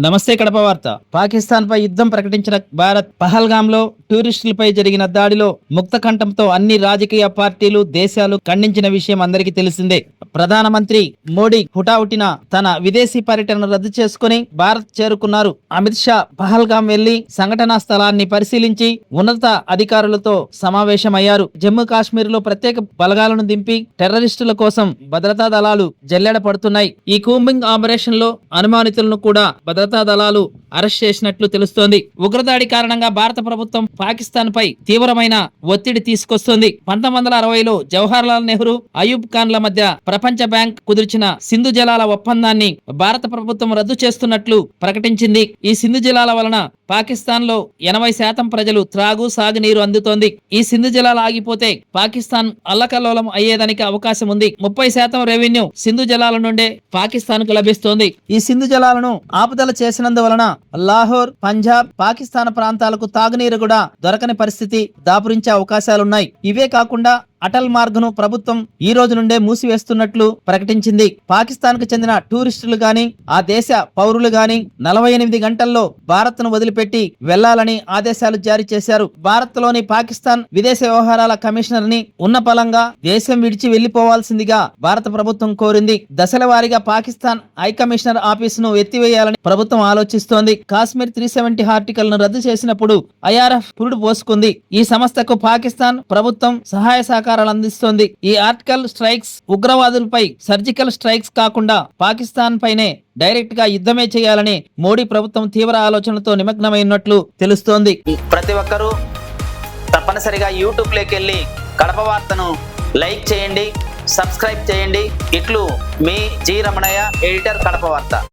నమస్తే కడప వార్త. పాకిస్తాన్ పై యుద్ధం ప్రకటించిన భారత్ పహల్గామ్లో టూరిస్టులపై జరిగిన దాడిలో ముక్త కంఠంతో అన్ని రాజకీయ పార్టీలు దేశాలు ఖండించిన విషయం అందరికీ తెలిసిందే. ప్రధానమంత్రి మోడీ హుటాహుటిన తన విదేశీ పర్యటన రద్దు చేసుకుని భారత్ చేరుకున్నారు. అమిత్ షా పహల్గామ్ వెళ్ళి సంఘటనా స్థలాన్ని పరిశీలించి ఉన్నత అధికారులతో సమావేశమయ్యారు. జమ్మూ కాశ్మీర్లో ప్రత్యేక బలగాలను దింపి టెర్రరిస్టుల కోసం భద్రతా దళాలు జల్లెడ పడుతున్నాయి. ఈ కూంబింగ్ ఆపరేషన్లో అనుమానితులను కూడా భద్రత దళాలు అరెస్ట్ చేసినట్లు తెలుస్తోంది. ఉగ్రదాడి కారణంగా భారత ప్రభుత్వం పాకిస్తాన్ పై తీవ్రమైన ఒత్తిడి తీసుకొస్తోంది. పంతొమ్మిది వందల అరవైలో జవహర్ లాల్ నెహ్రూ అయూబ్ ఖాన్ల మధ్య ప్రపంచ బ్యాంక్ కుదిర్చిన సింధు జలాల ఒప్పందాన్ని భారత ప్రభుత్వం రద్దు చేస్తున్నట్లు ప్రకటించింది. ఈ సింధు జలాల వలన పాకిస్తాన్లో ఎనభై శాతం ప్రజలు త్రాగు సాగునీరు అందుతోంది. ఈ సింధు జలాలు ఆగిపోతే పాకిస్తాన్ అల్లకల్లోలం అయ్యేదానికి అవకాశం ఉంది. ముప్పై శాతం రెవెన్యూ సింధు జలాల నుండే పాకిస్తాన్కు లభిస్తోంది. ఈ సింధు జలాలను ఆపుదల చేసినందువలన లాహోర్ పంజాబ్ పాకిస్తాన్ ప్రాంతాలకు తాగునీరు కూడా దొరకని పరిస్థితి దాపురించే అవకాశాలున్నాయి. ఇవే కాకుండా అటల్ మార్గ్ను ప్రభుత్వం ఈ రోజు నుండే మూసివేస్తున్నట్లు ప్రకటించింది. పాకిస్తాన్కు చెందిన టూరిస్టులు గాని ఆ దేశ పౌరులు గాని నలభై ఎనిమిది గంటల్లో భారత్ను వదిలిపెట్టి వెళ్ళాలని ఆదేశాలు జారీ చేశారు. భారత్లోని పాకిస్తాన్ విదేశ వ్యవహారాల కమిషనర్ని ఉన్నపలంగా దేశం విడిచి వెళ్ళిపోవాల్సిందిగా భారత ప్రభుత్వం కోరింది. దశల వారీగా పాకిస్తాన్ హై కమిషనర్ ఆఫీసును ఎత్తివేయాలని ప్రభుత్వం ఆలోచిస్తోంది. కాశ్మీర్ త్రీ సెవెంటీ ఆర్టికల్ను రద్దు చేసినప్పుడు ఐఆర్ఎఫ్ పురుడు పోసుకుంది. ఈ సంస్థకు పాకిస్తాన్ ప్రభుత్వం సహాయ సహకారాలు అందిస్తోంది. ఈ ఆర్టికల్ స్ట్రైక్స్ ఉగ్రవాదులపై సర్జికల్ స్ట్రైక్స్ కాకుండా పాకిస్తాన్ పైనే డైరెక్ట్గా యుద్ధమే చేయాలని మోడీ ప్రభుత్వం తీవ్ర ఆలోచనలతో నిమగ్నమైనట్లు తెలుస్తోంది. ప్రతి ఒక్కరూ తప్పనిసరిగా యూట్యూబ్లోకి వెళ్ళి కడప వార్తను లైక్ చేయండి సబ్స్క్రైబ్ చేయండి. ఇట్లు మీ జి రమణయ్య ఎడిటర్ కడప వార్త.